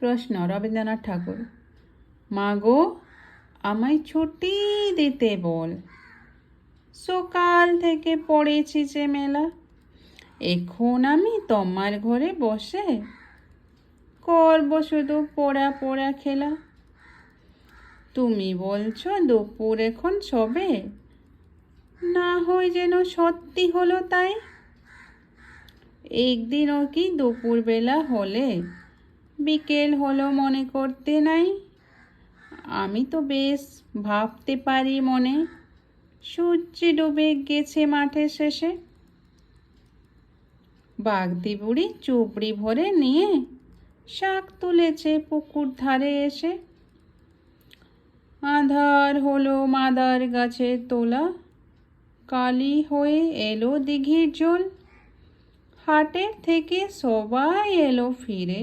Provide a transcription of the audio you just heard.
প্রশ্ন, রবীন্দ্রনাথ ঠাকুর। মা গো আমায় ছুটি দিতে বল। সকাল থেকে পড়েছি যে মেলা। এখন আমি তোমার ঘরে বসে করব শুধু পোড়া পোড়া খেলা। তুমি বলছো দুপুর এখন সবে। না হয় যেন সত্যি হলো তাই। একদিনও কি দুপুরবেলা হলে বিকেল হলো মনে করতে নাই। আমি তো বেশ ভাবতে পারি মনে। সূর্য ডুবে গেছে মাঠের শেষে। বাগদি বুড়ি চুপড়ি ভরে নিয়ে শাক তুলেছে পুকুর ধারে এসে। আধার হলো মাদার গাছের তোলা। কালি হয়ে এলো দিঘির জল হাটের থেকে সবাই এলো ফিরে।